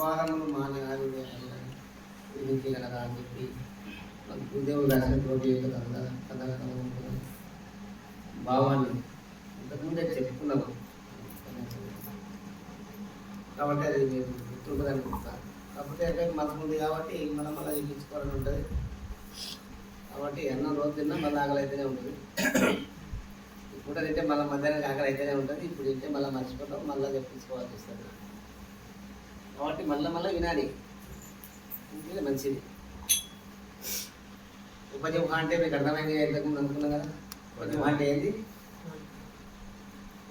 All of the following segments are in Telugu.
పాపభారములు మానగాలి గురించి అని చెప్పి గురుదేవుడు రాసినటువంటి యొక్క కథ కథ భావాన్ని ఇంతకుముందే చెప్పుకున్నాము కాబట్టి అది నేను గుర్తుంటుంది అనుకుంటాను కాకపోతే అంటే మనకు ఉంది కాబట్టి మనం అలా చూపించుకోవాలని ఉంటుంది. కాబట్టి అన్నం రోజు తిన్నా మళ్ళీ ఆకలి అయితేనే ఉంటుంది. ఇప్పుడు తింటే మళ్ళీ మధ్యాహ్నం ఆకలి అయితేనే ఉంటుంది. ఇప్పుడు తింటే మళ్ళీ మర్చిపోతాం. మళ్ళీ చెప్పించుకోవాల్సి వస్తుంది. కాబట్టి మళ్ళీ మళ్ళీ వినాలి. ఇది మంచిది. ఉపజీవ అంటే మీకు అర్థమైంది ఇంతకుముందు అనుకున్నాం కదా? ఉపజీవ అంటే ఏంది?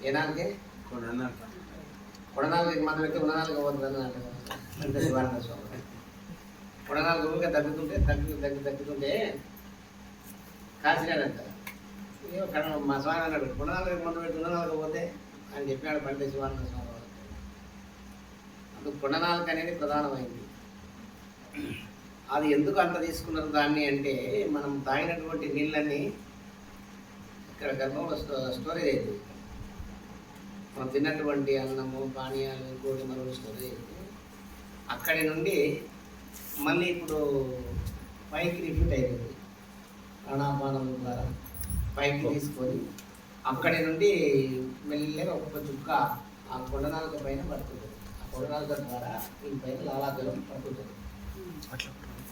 ఏనాకే కొడనాలుగు మనం ఎక్కడ ఉన్ననాలుగు పోతుంది అంటే శివానంద స్వామి. కొడనాలుగు తగ్గుతుంటే తగ్గు తగ్గు తగ్గుతుంటే కాసినాడంట మా స్వామి అన్నాడు కొడనాలుగు మందు పెట్టి ఉన్ననాలుగు పోతే ఆయన చెప్పాడు పండిత శివానంద స్వామి. అందుకు కొండనాలుగు అనేది ప్రధానమైంది. అది ఎందుకు అంత తీసుకున్నారు దాన్ని అంటే మనం తాగినటువంటి నీళ్ళని ఇక్కడ గర్భంలో స్టోరేజ్ అవుతుంది మనం తిన్నటువంటి అన్నము పానీయాలు కోడి మరో స్టోరేజ్ అవుతుంది అక్కడి నుండి మళ్ళీ ఇప్పుడు పైకి రిపీట్ అవుతుంది ప్రాణాపానం ద్వారా పైకి తీసుకొని అక్కడి నుండి మెల్లగా ఒక్కొక్క చుక్క ఆ కొండనాలుక పైన పడుతుంది. కొండనాలుక ద్వారా లాలాజలం పడుతుంది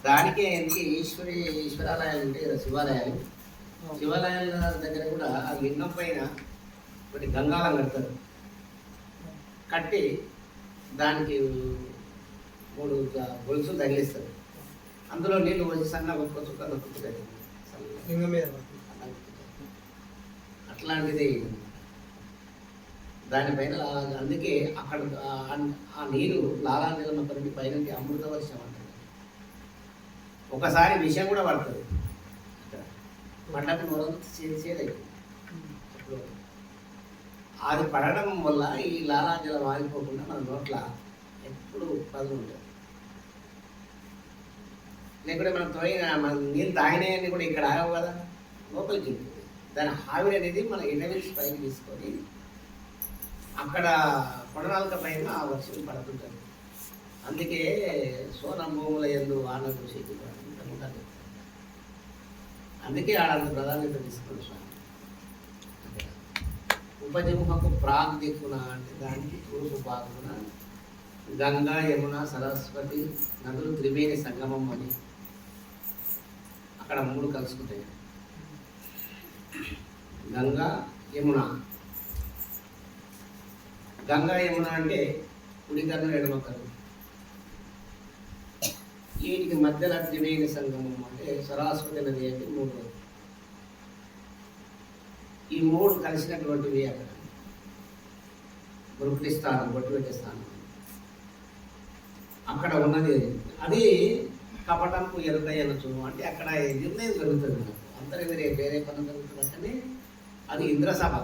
దానికే ఏంటి ఈశ్వరి ఈశ్వరాలయాలు ఉంటాయి కదా శివాలయాలు. శివాలయాల దగ్గర కూడా ఆ లింగం పైన ఒకటి గంగాళం కడతారు. కట్టి దానికి మూడు గొలుసులు తగిలిస్తారు. అందులో నీళ్ళు వచ్చి సన్నగా ఒక్క చుక్క నొక్కుతుంది లింగం మీద అట్లాంటిది దానిపైన అందుకే అక్కడ ఆ- నీరు నీరు లాలాంజలం ఒకరికి పైన అమృత వర్షం అంటారు. ఒకసారి విషయం కూడా పడుతుంది. అక్కడ పడ్డప్పుడు నోరంతా అది పడడం వల్ల ఈ లాలాజలం ఆగిపోకుండా మన నోట్ల ఎప్పుడు పదులు ఉంటుంది లేకుంటే మనం తోయిన మన నీళ్ళు తాగినాయని కూడా ఇక్కడ ఆగవు కదా. లోపలికి దాని ఆవిరి అనేది మన ఇంటర్వ్యూస్ పైకి తీసుకొని అక్కడ కొడనాలక పైన ఆ వర్షం పడుతుంటుంది. అందుకే సోనం భూముల ఎందు వాన కృషి ఉంటుంది. అందుకే ఆడంత ప్రాధాన్యత తీసుకున్న స్వామి. ఉపజముఖకు ప్రాగ్ దిక్కున అంటే దానికి తూర్పు పాకున గంగా యమున సరస్వతి నదులు త్రివేణి సంగమం అని అక్కడ మూడు కలుసుకుంటాయి. గంగా యమున గంగా యమున అంటే కుడికన్ను ఎడమ కన్ను వీటికి మధ్యలో త్రివేణ సంగమం అంటే సరస్వతి నది అంటే మూడు ఈ మూడు కలిసినటువంటివి అక్కడ. మృకుటి స్థానం బొట్టు స్థానం. అక్కడ ఉన్నది అది కపటంపు ఎరుకై అనొచ్చు అంటే అక్కడ నిర్ణయం జరుగుతుంది మనకు వేరే పనులు జరుగుతుంది అంటే అది ఇంద్రసభ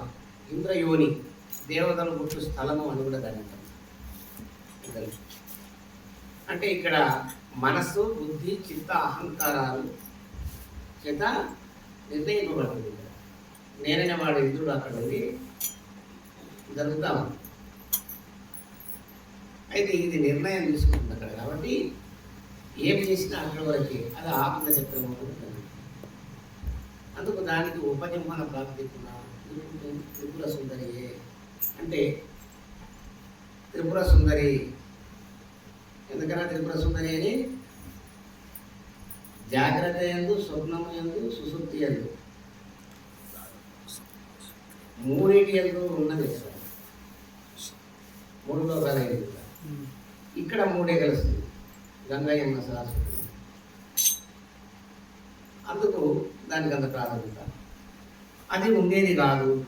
ఇంద్రయోని. దేవతలు పుట్టు స్థలము అని కూడా దాని అంటారు. అంటే ఇక్కడ మనస్సు బుద్ధి చిత్త అహంకారాలు చేత నిర్ణయింపబడుతుంది ఇక్కడ నేనైన వాడు ఇంద్రుడు అక్కడ ఉండి జరుగుతా ఉంది. అయితే ఇది నిర్ణయం తీసుకుంటుంది అక్కడ కాబట్టి ఏం చేసినా అక్కడ వరకు అది ఆత్మ చక్రం ఉంటుంది అందుకు దానికి ఉపజంహన ప్రాప్తికున్న త్రిపుర సుందరియే. అంటే త్రిపుర సుందరి. ఎందుకన్నా త్రిపుర సుందరి అని? జాగ్రత్త ఎందు స్వప్నము ఎందు సుశుద్ధి ఎందు. మూడింటి ఎందు ఉన్నది మూడు లోకాలైంది ఇక్కడ మూడే కలుస్తుంది. గంగయ్యమ్మ సరస్వతి. అందుకు దానికి అంత ప్రాధాన్యత. అది ఉండేది కాదు.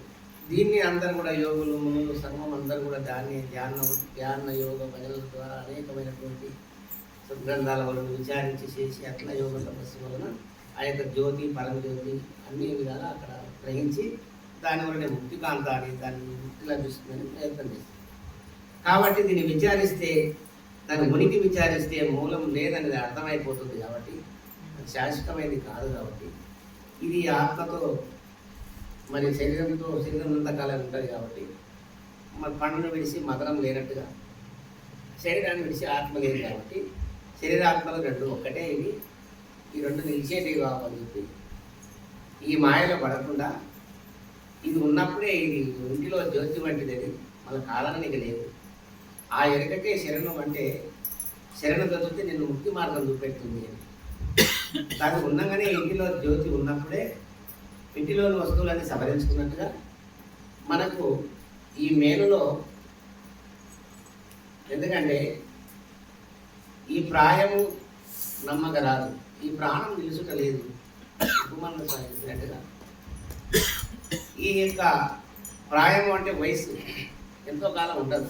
దీన్ని అందరూ కూడా యోగులు మునులు సర్వం అందరూ కూడా దాన్ని ధ్యాన ధ్యాన యోగ భజనల ద్వారా అనేకమైనటువంటి సద్గ్రంథాల వలన విచారించి చేసి అట్లా యోగ తపస్సు వలన ఆ యొక్క జ్యోతి పరమజ్యోతి అన్ని విధాలు అక్కడ గ్రహించి దాని వలన ముక్తి కాంతాన్ని దాన్ని ముక్తి లభిస్తుందని ప్రయత్నం చేస్తుంది కాబట్టి దీన్ని విచారిస్తే దాని ఉనికి విచారిస్తే మూలం లేదనేది అర్థమైపోతుంది కాబట్టి అది శాశ్వతమైనది కాదు కాబట్టి ఇది ఆత్మతో మరి శరీరంతో శరీరం అంతకాలం ఉంటుంది కాబట్టి మరి పండును విడిచి మదనం లేనట్టుగా శరీరాన్ని విడిచి ఆత్మ లేదు కాబట్టి శరీరాత్మలు రెండు ఒక్కటే ఇవి. ఈ రెండు నిలిచేటివి కావాలి చెప్పి ఈ మాయలో పడకుండా ఇది ఉన్నప్పుడే ఇది ఇంటిలో జ్యోతి వంటిది అది మన కాలానికి లేదు. ఆ ఎరుకకే శరణం అంటే శరణ చదివితే నిన్ను ముక్తి మార్గం చూపెడుతుంది అని. దాన్ని ఉండగానే ఇంటిలో జ్యోతి ఉన్నప్పుడే ఇంటిలోని వస్తువులన్నీ సవరించుకున్నట్టుగా మనకు ఈ మేలులో ఎందుకంటే ఈ ప్రాయము నమ్మగరాదు ఈ ప్రాణం నిలుచుట లేదు. ఉపమానం సాధించినట్టుగా. ఈ యొక్క ప్రాయము అంటే వయసు ఎంతో కాలం ఉండదు.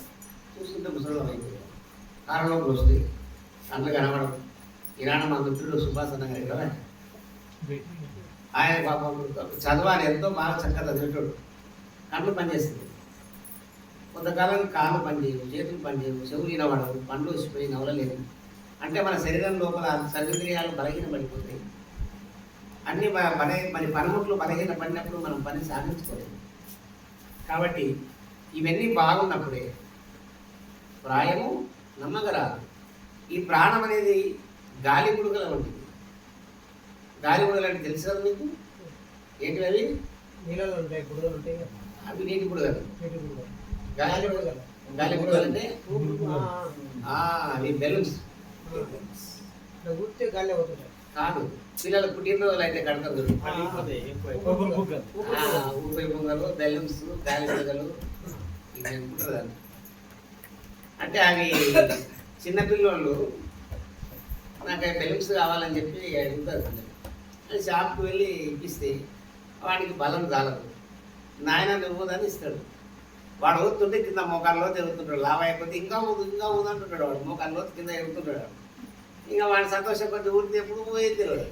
చూస్తుంటే ముసలిలో అయింది కాలంలోకి వస్తుంది కళ్ళు కనబడదు ఈనాడు మా మిత్రుడు సుభాసన గారు కదా ఆయన పాపం చదవాలి ఎంతో బాగా చక్కగా చదివేటోడు. కళ్ళు పనిచేస్తుంది కొంతకాలం కాళ్ళు పనిచేయవు చేతులు పనిచేయవు చెవులు వినబడవు పండ్లు వచ్చిపోయి నవలలేదు అంటే మన శరీరం లోపల సర్వేంద్రియాలు బలహీన పడిపోతాయి. అన్ని బల మరి పనిముట్లు బలహీన పడినప్పుడు మనం పని సాధించుకోలేము. కాబట్టి ఇవన్నీ బాగున్నప్పుడే ప్రాయము నమ్మగరాదు ఈ ప్రాణం అనేది గాలి గుడుగల వంటిది గాలి బుడగలు అంటే తెలుసు కదా మీకు? ఏంటివి అవి? నీళ్ళలో ఉంటాయి గుడుగులు ఉంటాయి. అవి నీటి బుడగలు నీటి. గాలి గుడుగులు. గాలి బుడగలు అంటే ఆ, ఆ, అవి బెలూన్స్. ఊరితే గాలి అవుతుంటాయి. కాదు పిల్లలు పుట్టినరోజులు అయితే కడతారు. ఊపిరి బొంగలు బెలూన్స్ గాలి బుడగలు అంటే అవి చిన్నపిల్లోళ్ళు నాకు బెలూన్స్ కావాలని చెప్పి అడుగుతారు షాప్కి వెళ్ళి ఇప్పిస్తే వాడికి బలం చాలదు నాయన నువ్వుదని ఇస్తాడు. వాడు ఊతుంటే కింద మోకాల్లో తిరుగుతుంటాడు లాభ అయిపోతే ఇంకా ఊదు ఇంకా ఊదు అంటుంటాడు వాడు. మోకాల్లో కింద ఎగుతుంటాడు వాడు. ఇంకా వాడు సంతోషపడి కొద్ది ఊరికి ఎప్పుడు పోయేది తెలియదు.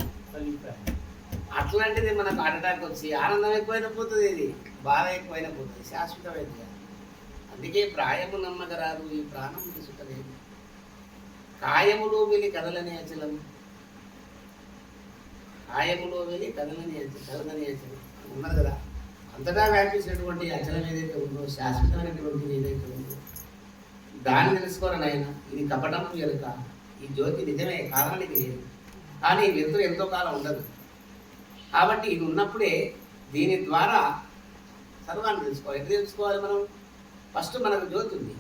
అట్లాంటిది మనకు ఆడటానికి అటాక్ వచ్చి ఆనందం ఎక్కువైనా పోతుంది ఇది. బాధ ఎక్కువైనా పోతుంది. శాశ్వతమైంది కాదు. అందుకే ప్రాయము నమ్మకరాదు ఈ ప్రాణం తీసుకుంటలేదు కాయముడు వెళ్ళి కదలనే అచలం. కాయములో వెళ్ళి కదలని అచ- కదలని అచలం ఉన్నది కదా. అంతటా వ్యాపించినటువంటి అచలం ఏదైతే ఉందో శాశ్వతమైనటువంటిది ఏదైతే ఉందో దాన్ని తెలుసుకోవాలని ఆయన ఇది కపటం ఎరుక ఈ జ్యోతి నిజమే కారణానికి లేదు. కానీ వెలుతురు ఎంతో కాలం ఉండదు కాబట్టి ఇది ఉన్నప్పుడే దీని ద్వారా సర్వాన్ని తెలుసుకోవాలి. ఎట్లా తెలుసుకోవాలి మనం? ఫస్ట్ మనకు జ్యోతి ఉంది.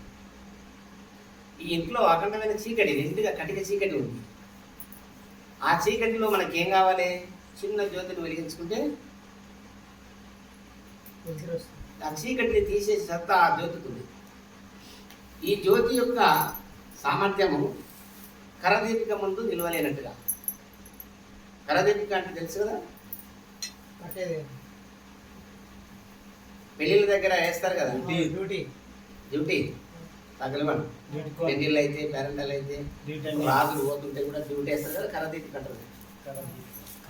ఈ ఇంట్లో అఖండమైన చీకటి నిండుగా కటిక చీకటి ఉంది. ఆ చీకటిలో మనకి ఏం కావాలి? చిన్న జ్యోతిని వెలిగించుకుంటే. ఆ చీకటిని తీసేసి సత్తా ఆ జ్యోతికి ఈ జ్యోతి యొక్క సామర్థ్యము కరదీపిక ముందు నిలవలేనట్టుగా. కరదీపిక అంటే తెలుసు కదా? పెళ్ళిళ్ళ దగ్గర వేస్తారు కదా? డ్యూటీ. డ్యూటీ. తగలవను పెళ్ళిళ్ళు అయితే పేరెంటల్ అయితే రాజులు పోతుంటే కూడా డ్యూటీ వేస్తారు కదా కరదీపిక అంటారు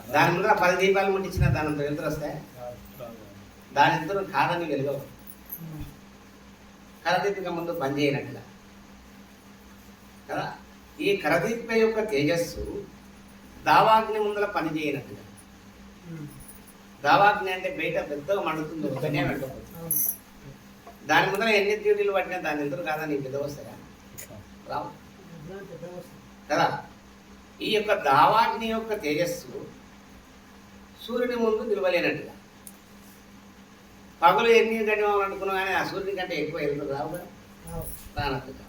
దాని ముందర పది దీపాలు ముట్టించిన దాని వెళ్తారు వస్తాయి? దాని ఇద్దరు కాదని వెలుగవు. కరదీపిక ముందు పనిచేయనట్టుగా కదా? ఈ కరదీపిక యొక్క తేజస్సు దావాగ్ని ముందర పనిచేయనట్టుగా ఉమ్. దావాగ్ని అంటే బయట పెద్దగా మండుతుంది ఒకనే అవును. దాని ముందర ఎన్ని డ్యూటీలు పట్టినా దాని ఎదురు కాదా నీకు పెద్ద వస్తాయా రావు. కదా? ఈ యొక్క దావాగ్ని యొక్క తేజస్సు సూర్యుని ముందు నిలవలేనట్టుగా. పగలు ఎన్ని గడివాలనుకున్నా కానీ ఆ సూర్యుని కంటే ఎక్కువ ఎదురు రావు కదా? రానట్టుగా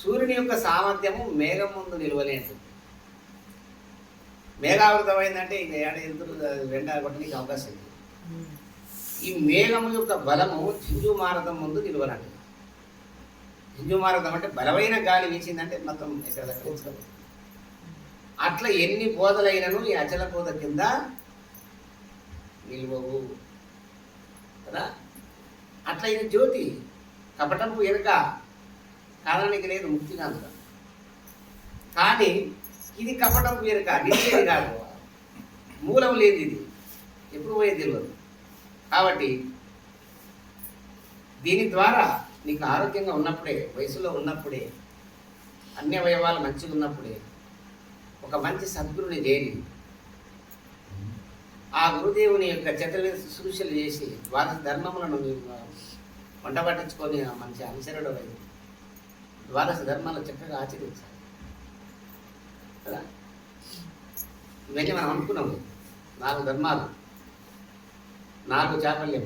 సూర్యుని యొక్క సామర్థ్యము మేఘం ముందు నిలవలేనట్టు. మేఘావృతమైందంటే ఇంకా ఏడ ఎదురు వెంట కొట్టడానికి అవకాశం లేదు. ఈ మేఘము యొక్క బలము జింజుమారథం ముందు నిలవనట్టు జింజుమారథం అంటే బలమైన గాలి వీచిందంటే మొత్తం ఎక్కడ దగ్గర అట్లా ఎన్ని బోధలైనను ఈ అచల బోధ కింద నిల్వవు. కదా? అట్లా ఇది జ్యోతి. కపటంపు ఎరుక కాలానికి లేదు ముక్తి కాదు. కానీ ఇది కపటంపు వెనుక నిలిచేది కాదు. మూలం లేదు ఇది ఎప్పుడు పోయేది తెలియదు. కాబట్టి దీని ద్వారా నీకు ఆరోగ్యంగా ఉన్నప్పుడే వయసులో ఉన్నప్పుడే అన్ని అవయవాలు మంచిగా ఉన్నప్పుడే ఒక మంచి సద్గురుని చేరి ఆ గురుదేవుని యొక్క చతుర్వేద శుశ్రూషలు చేసి వారి ధర్మములను వంట పట్టించుకొని మంచి అనుసరుడు అయింది ద్వాదశ ధర్మాలు చక్కగా ఆచరించాలి. కదా? ఇవన్నీ మనం అనుకున్నాము. నాలుగు ధర్మాలు. నాలుగు చాపల్యం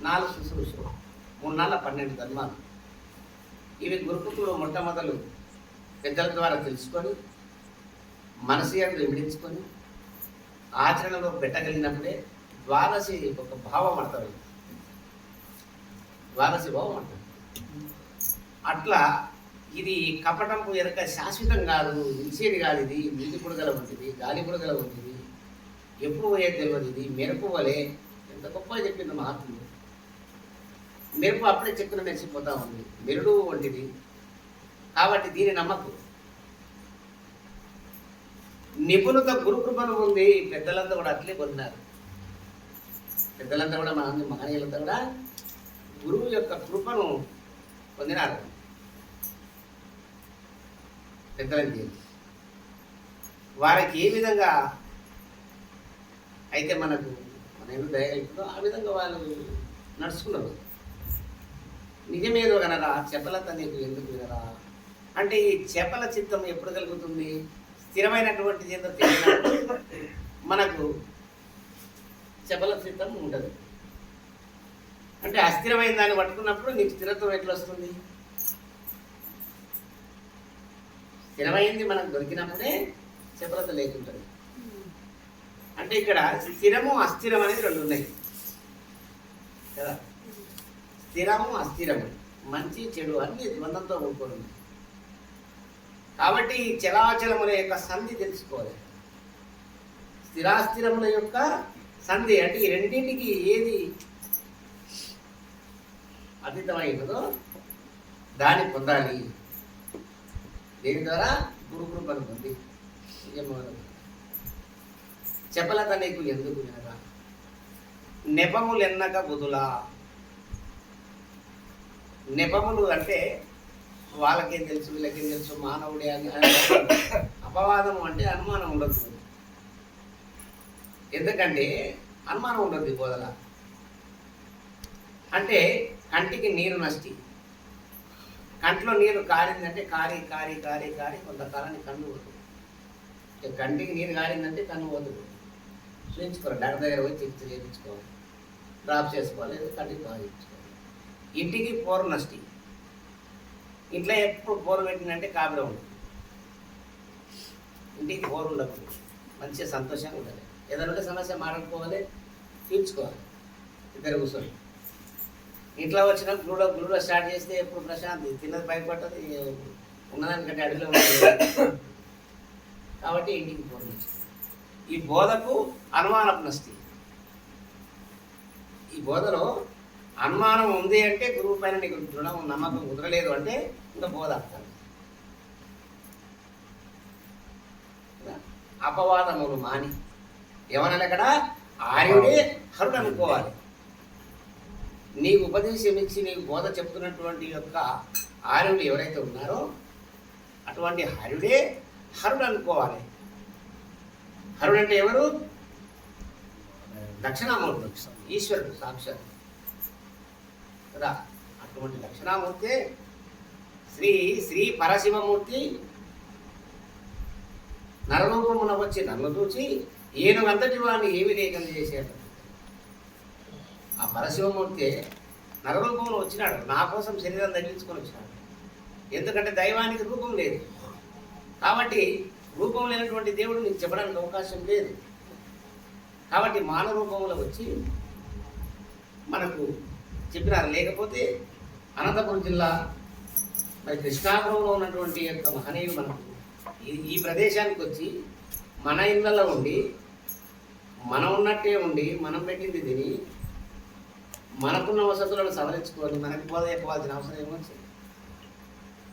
నాలుగు శుశ్రూషలు. మూడు నాలుగు పన్నెండు ధర్మాలు ఇవి గురుకుతులు మొట్టమొదలు పెద్దల ద్వారా తెలుసుకొని మనసు అని విమిడించుకొని ఆచరణలో పెట్టగలిగినప్పుడే ద్వాదశి ఒక భావం అంటారు. ద్వాదశి భావం అంటారు. అట్లా ఇది కపటంపు ఎరక శాశ్వతం కాదు నిలిచేది కాదు ఇది. నీటి బుడగల వంటిది గాలి బుడగల వంటిది ఎప్పుడు పోయేది తెలియదు ఇది. మెరుపు వలే ఎంత గొప్పగా చెప్పింది మహాత్ముడు. మెరుపు అప్పుడే చెక్కున మెరిసిపోతా ఉంది. మెరుడు వంటిది. కాబట్టి దీని నమ్మకం. నిపుణత గురుకృపను ఉంది. పెద్దలంతా కూడా అట్లే పొందినారు. పెద్దలంతా కూడా మన మహనీయులంతా కూడా గురువు యొక్క కృపను పొందినారు. పెద్దలని వారికి ఏ విధంగా అయితే మనకు నేను ఎందుకు ఆ విధంగా వాళ్ళు నడుచుకున్నారు. నిజమేదో కనరా చెప్పలత నీకు ఎందుకు వినరా? అంటే ఈ చేపల చిత్తం ఎప్పుడు కలుగుతుంది? స్థిరమైనటువంటి ఏదో మనకు చెప్పల చిత్తం ఉండదు. అంటే అస్థిరమైన దాన్ని పట్టుకున్నప్పుడు నీకు స్థిరత్వం ఎట్లా వస్తుంది స్థిరమైంది మనకు దొరికినప్పుడే చపలత లేకుంటుంది అంటే ఇక్కడ స్థిరము అస్థిరం అనేది రెండు ఉన్నాయి. కదా? స్థిరము అస్థిరము. మంచి చెడు అన్ని ద్వందంతో కూడుకొని కాబట్టి ఈ చలాచలముల యొక్క సంధి తెలుసుకోవాలి. స్థిరాస్థిరముల యొక్క సంధి అంటే ఈ రెండింటికి ఏది అతీతమైనదో దాన్ని పొందాలి. దేని ద్వారా? గురుకృపను పొంది. చెప్పలత నీకు ఎందుకు వినరా? నెపములు ఎన్నక బుధులా? నెపములు అంటే వాళ్ళకేం తెలుసు వీళ్ళకేం తెలుసు మానవుడే అని అపవాదం అంటే అనుమానం ఉండదు. ఎందుకంటే అనుమానం ఉండదు బోధల అంటే కంటికి నీరు నష్టి. కంట్లో నీరు కారిందంటే కారి కారి కారి కారి కొంతకాలానికి కన్ను పోతుంది. కంటికి నీరు కారిందంటే కన్ను పోతుంది. చూపించుకోవాలి డాక్టర్ దగ్గర పోయి చికిత్స చేయించుకోవాలి. డ్రాప్ చేసుకోవాలి. లేదా కంటికి బాగా ఇంటికి పోరు నష్టి. ఇంట్లో ఎప్పుడు పోరు పెట్టిందంటే కాపురం ఉంటుంది. ఇంటికి పోరు ఉండకూడదు మంచిగా సంతోషంగా ఉండాలి. ఏదైనా సమస్య మాట్లాడుకోవాలి తీర్చుకోవాలి. ఇద్దరు కూర్చొని. ఇంట్లో వచ్చిన గుడిలో గుడిలో స్టార్ట్ చేస్తే ఎప్పుడు ప్రశాంతి. తిన్నది భయపడ్డది ఉన్నదానికంటే అడుగులో ఉంటుంది కాబట్టి ఇంటికి పోరు ఈ బోధకు అనుమానపు ఈ బోధలో అనుమానం ఉంది అంటే గురువు పైన నీకు దృఢం నమ్మకం కుదరలేదు అంటే ఇంకా బోధ అర్థం. అపవాదములు మాని. ఏమనాలి అక్కడ? ఆర్యుడే హరుడు అనుకోవాలి. నీకు ఉపదేశం ఇచ్చి నీకు బోధ చెప్తున్నటువంటి యొక్క ఆర్యుడు ఎవరైతే ఉన్నారో అటువంటి హరుడే హరుడు అనుకోవాలి. హరుడు అంటే ఎవరు? దక్షిణామూర్తి. ఈశ్వరుడు సాక్షాత్. కదా? అటువంటి దక్షిణామూర్తి. శ్రీ శ్రీ పరశివమూర్తి. నరలోకమున వచ్చి నన్ను చూచి ఏనుగంతటి వాడిని ఏమి లేకుండా చేశాడు? ఆ పరశివమూర్తి నరరూపంలో వచ్చినాడు. నా కోసం శరీరం తగ్గించుకొని వచ్చినాడు. ఎందుకంటే దైవానికి రూపం లేదు. కాబట్టి రూపం లేనటువంటి దేవుడు నీకు చెప్పడానికి అవకాశం లేదు. కాబట్టి మానవ రూపంలో వచ్చి మనకు చెప్పినారు. లేకపోతే అనంతపురం జిల్లా మరి కృష్ణాపురంలో ఉన్నటువంటి యొక్క మహనీయులు మనకు ఈ- ఈ ప్రదేశానికి వచ్చి మన ఇళ్ళలో ఉండి మనం ఉన్నట్టే ఉండి మనం పెట్టింది తిని మనకున్న వసతులను సవరించుకొని మనకు బోధ చెప్పవలసిన అవసరం ఏమో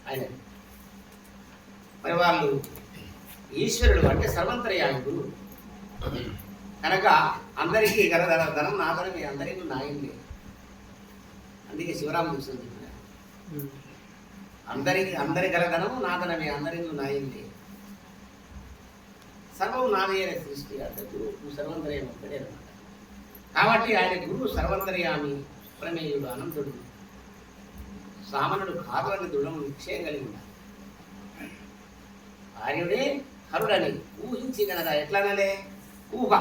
ఆయన మరి వాళ్ళు ఈశ్వరుడు అంటే సర్వంతర్యాయుడు కనుక అందరికీ గల ధన ధనం నా ధనమే అందరికీ నాయండి అందుకే శివరామ చూస్తుంది అందరికి అందరి గల ధనము నా ధనమే అందరికీ నాయండి సర్వం నాదే అనే సృష్టి అంటే గురువు సర్వంతర్యం ఒక్కడే అనమాట కాబట్టి ఆయన గురువు సర్వంతర్యామి ప్రమేయుడు అనంతుడు. సామాన్యుడు కాదులని దృఢం నిశ్చయం కలిగి ఉండాలి. ఆర్యుడే హరుడని ఊహించి కనుక ఎట్లానలే ఊహ.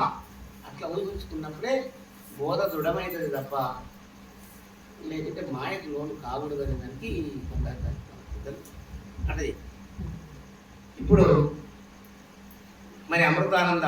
అట్లా ఊహించుకున్నప్పుడే బోధ దృఢమైనది తప్ప లేదంటే మాయకు లోను కాకూడదు అనే దానికి అంటే ఇప్పుడు మరి అమృతానంద